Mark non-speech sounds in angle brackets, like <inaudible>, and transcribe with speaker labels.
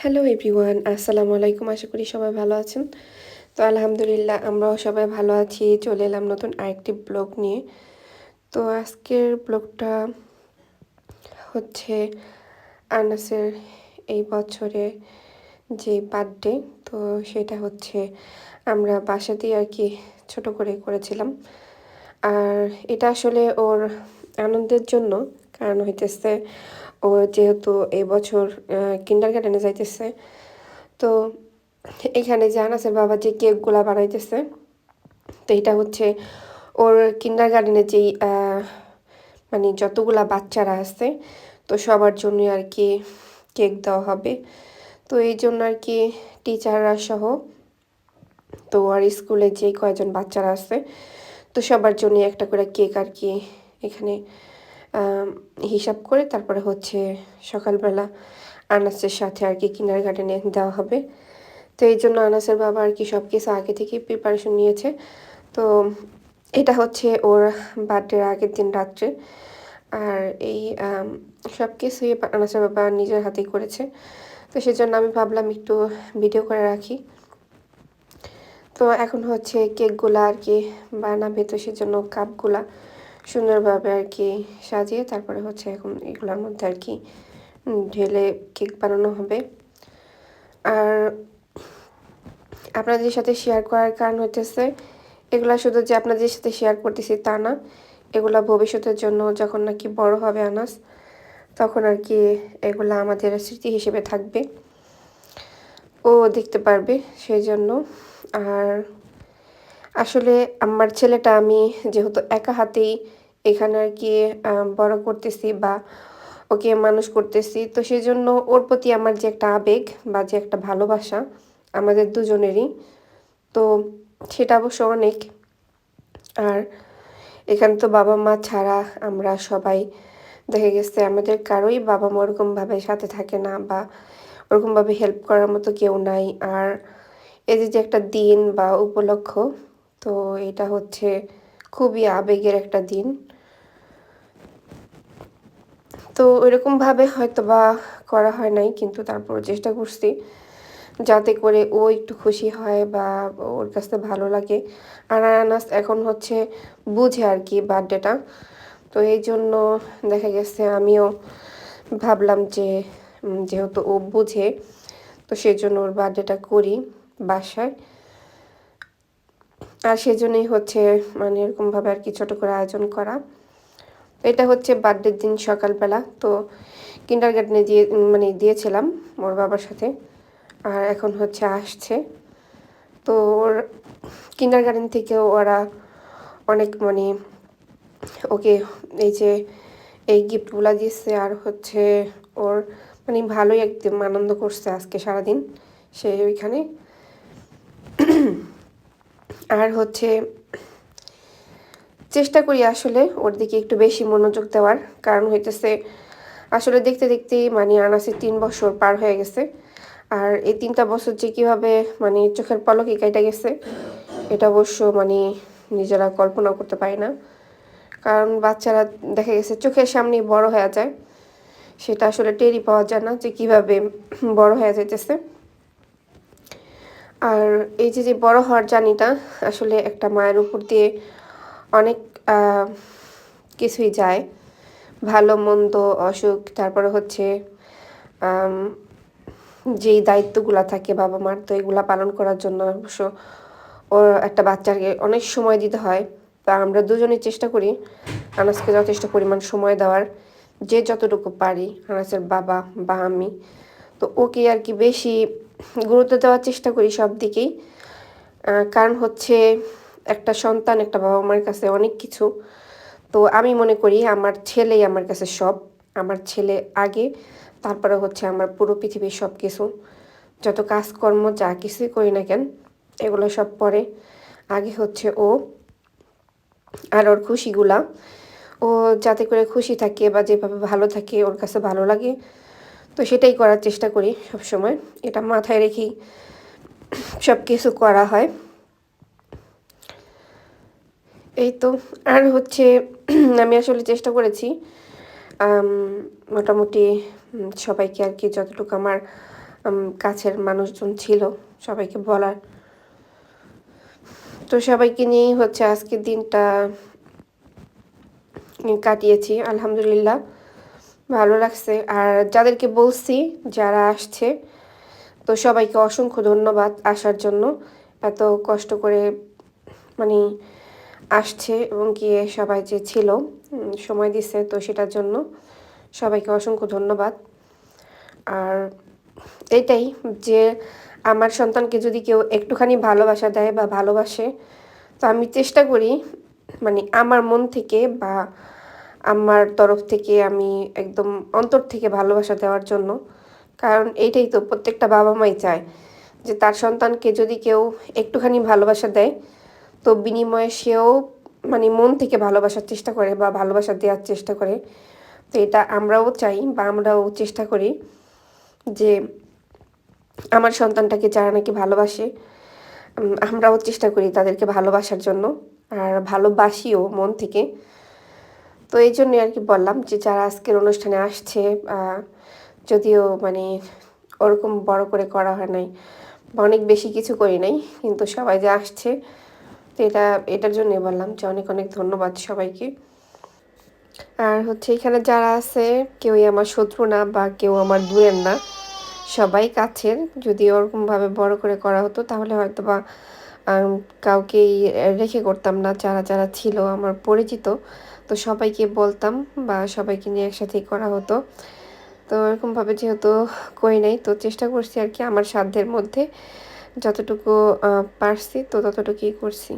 Speaker 1: Hello everyone আসসালামু আলাইকুম, আশা করি সবাই ভালো আছেন। তো আলহামদুলিল্লাহ, আমরাও সবাই ভালো আছি। চলে এলাম নতুন আরেকটি ব্লগ নিয়ে। তো আজকের ব্লগটা হচ্ছে আনাসের এই বছরে যে বার্থডে তো সেটা হচ্ছে আমরা বাসাতেই আর কি ছোট করে করেছিলাম। আর এটা আসলে ওর আনন্দের জন্য, কারণ হইতেছে ও যেহেতু এবছর কিন্ডার গার্ডেনে যাইতেছে, তো এখানে যে আনাসের বাবা যে কেকগুলা বানাইতেছে, তো এটা হচ্ছে ওর কিন্ডার গার্ডেনে যেই মানে যতগুলা বাচ্চারা আছে, তো সবার জন্য আর কি কেক দেওয়া হবে। তো এই জন্য আর কি টিচাররা সহ, তো আর স্কুলে যে কয়জন বাচ্চারা আছে, তো সবার জন্য একটা করে কেক আর কি এখানে হিসাব করে তারপরে হচ্ছে সকালবেলা আনাসের সাথে আর কি কিনার গার্ডেনে দেওয়া হবে। তো এই জন্য আনাসের বাবা আর কি সব কিছু আগে থেকেই প্রিপারেশন নিয়েছে। তো এটা হচ্ছে ওর বার্থডের আগের দিন রাত্রে। আর এই সব কিছুই আনাসের বাবা নিজের হাতেই করেছে। তো সেজন্য আমি ভাবলাম একটু ভিডিও করে রাখি। তো এখন হচ্ছে কেকগুলো আর কি বানাবে, তো সেজন্য কাপগুলা সুন্দরভাবে আর কি সাজিয়ে তারপরে হচ্ছে এখন এগুলোর মধ্যে আর কি ঢেলে কেক বানানো হবে। আর আপনাদের সাথে শেয়ার করার কারণ হচ্ছে এগুলা শুধু যে আপনাদের সাথে শেয়ার করতেছি তা না, এগুলা ভবিষ্যতের জন্য যখন নাকি বড় হবে আনাস, তখন আর কি এগুলা আমাদের স্মৃতি হিসেবে থাকবে। ও দেখতে পারবে সেই জন্য। আর আসলে আমার ছেলেটা আমি যেহেতু একা হাতেই এখানে আর কি বড় করতেছি বা ওকে মানুষ করতেছি, তো সেই জন্য ওর প্রতি আমার যে একটা আবেগ বা যে একটা ভালোবাসা আমাদের দুজনেরই, তো সেটা অবশ্য অনেক। আর এখানে তো বাবা মা ছাড়া আমরা সবাই দেখে গেছে আমাদের কারোই বাবা মা ওরকমভাবে সাথে থাকে না বা ওরকমভাবে হেল্প করার মতো কেউ নাই। আর এই যে একটা দিন বা উপলক্ষ তো এটা হচ্ছে খুবই আবেগের একটা দিন। তো ওইরকমভাবে হয়তো বা করা হয় নাই, কিন্তু তারপর চেষ্টা করছি যাতে করে ও একটু খুশি হয় বা ওর কাছে ভালো লাগে। আর আনাস এখন হচ্ছে বুঝে আর কি বার্থডেটা। তো এই জন্য দেখা গেছে আমিও ভাবলাম যে যেহেতু ও বুঝে, তো সেই জন্য ওর বার্থডেটা করি বাসায়। আর সেজন্যই হচ্ছে মানে এরকমভাবে আর কি ছোটো করে আয়োজন করা। এটা হচ্ছে বার্থডের দিন সকালবেলা, তো কিন্ডার গার্ডেনে দিয়ে মানে দিয়েছিলাম ওর বাবার সাথে, আর এখন হচ্ছে আসছে। তো ওর কিন্ডার গার্ডেন থেকেও ওরা অনেক মানে ওকে এই যে এই গিফটগুলো দিচ্ছে আর হচ্ছে ওর মানে ভালোই একদম আনন্দ করছে আজকে সারাদিন সে ওইখানে। আর হচ্ছে চেষ্টা করি আসলে ওর দিকে একটু বেশি মনোযোগ দেওয়ার। কারণ হইতেছে আসলে দেখতে দেখতেই মানে আনাসে তিন বছর পার হয়ে গেছে। আর এই তিনটা বছর যে কীভাবে মানে চোখের পলকে কেটে গেছে, এটা অবশ্য মানে নিজেরা কল্পনা করতে পারি না। কারণ বাচ্চারা দেখা গেছে চোখের সামনেই বড় হয়ে যায়। সেটা আসলে টেরি পাওয়া যায় না যে কীভাবে বড় হয়ে যাইতেছে। আর এই যে যে বড় হওয়ার জানিটা আসলে একটা মায়ের উপর দিয়ে অনেক কিছুই যায়। ভালো, মন্দ, অসুখ, তারপরে হচ্ছে যেই দায়িত্বগুলো থাকে বাবা মার, তো এগুলো পালন করার জন্য অবশ্য ওর একটা বাচ্চাকে অনেক সময় দিতে হয়। তা আমরা দুজনেই চেষ্টা করি আনাসকে যথেষ্ট পরিমাণ সময় দেওয়ার। যে যতটুকু পারি আনাসের বাবা বা আমি। তো ওকে আর কি বেশি গুরুত্ব দেওয়ার চেষ্টা করি সব দিকেই। কারণ হচ্ছে একটা সন্তান, একটা বাবা মার কাছে অনেক কিছু। তো আমি মনে করি আমার ছেলেই আমার কাছে সব। আমার ছেলে আগে, তারপরে হচ্ছে আমার পুরো পৃথিবীর সব কিছু। যত কাজকর্ম যা কিছুই করি না কেন, এগুলো সব পরে। আগে হচ্ছে ও আর ওর খুশিগুলা। ও যাতে করে খুশি থাকে বা যেভাবে ভালো থাকে, ওর কাছে ভালো লাগে। তো সেটাই করার চেষ্টা করি সব সময় এটা মাথায় রেখেই সব কিছু করা হয়। এই তো, আর হচ্ছে <clears throat> আমি আসলে চেষ্টা করেছি মোটামুটি সবাইকে আর কি যতটুকু আমার কাছের মানুষজন ছিল সবাইকে বলার। তো সবাইকে নিয়েই হচ্ছে আজকের দিনটা কাটিয়েছি, আলহামদুলিল্লাহ। ভালো লাগছে। আর যাদেরকে বলছি, যারা আসছে, তো সবাইকে অসংখ্য ধন্যবাদ আসার জন্য। এত কষ্ট করে মানে আসছে এবং কি সবাই যে ছিল সময় দিচ্ছে তো সেটার জন্য সবাইকে অসংখ্য ধন্যবাদ। আর এটাই যে আমার সন্তানকে যদি কেউ একটুখানি ভালোবাসা দেয় বা ভালোবাসে, তো আমি চেষ্টা করি মানে আমার মন থেকে বা আমার তরফ থেকে আমি একদম অন্তর থেকে ভালোবাসা দেওয়ার জন্য। কারণ এইটাই তো প্রত্যেকটা বাবা মাই চায় যে তার সন্তানকে যদি কেউ একটুখানি ভালোবাসা দেয়, তো বিনিময়ে সেও মানে মন থেকে ভালোবাসার চেষ্টা করে বা ভালোবাসা দেওয়ার চেষ্টা করে। তো এটা আমরাও চাই বা আমরাও চেষ্টা করি যে আমার সন্তানটাকে যারা নাকি ভালোবাসে আমরাও চেষ্টা করি তাদেরকে ভালোবাসার জন্য। আর ভালোবাসিও মন থেকে। তো এই জন্যই আর কি বললাম যে যারা আজকের অনুষ্ঠানে আসছে যদিও মানে ওরকম বড় করে করা হয় নাই অনেক বেশি কিছু করি নাই, কিন্তু সবাই যে আসছে, তো এটা, এটার জন্যই বললাম যে অনেক অনেক ধন্যবাদ সবাইকে। আর হচ্ছে এখানে যারা আছে, কেউই আমার শত্রু না বা কেউ আমার দূরের না, সবাই কাছের, যদি ওরকমভাবে বড় করে করা হতো তাহলে হয়তো বা কাউকেই রেখে করতাম না, যারা যারা ছিল আমার পরিচিত তো সবাইকে বলতাম বা সবাইকে নিয়ে একসাথেই করা হতো। তো এরকমভাবে যেহেতু করি নাই, তো চেষ্টা করছি আর কি আমার সাধ্যের মধ্যে যতটুকু পারছি, তো ততটুকুই করছি।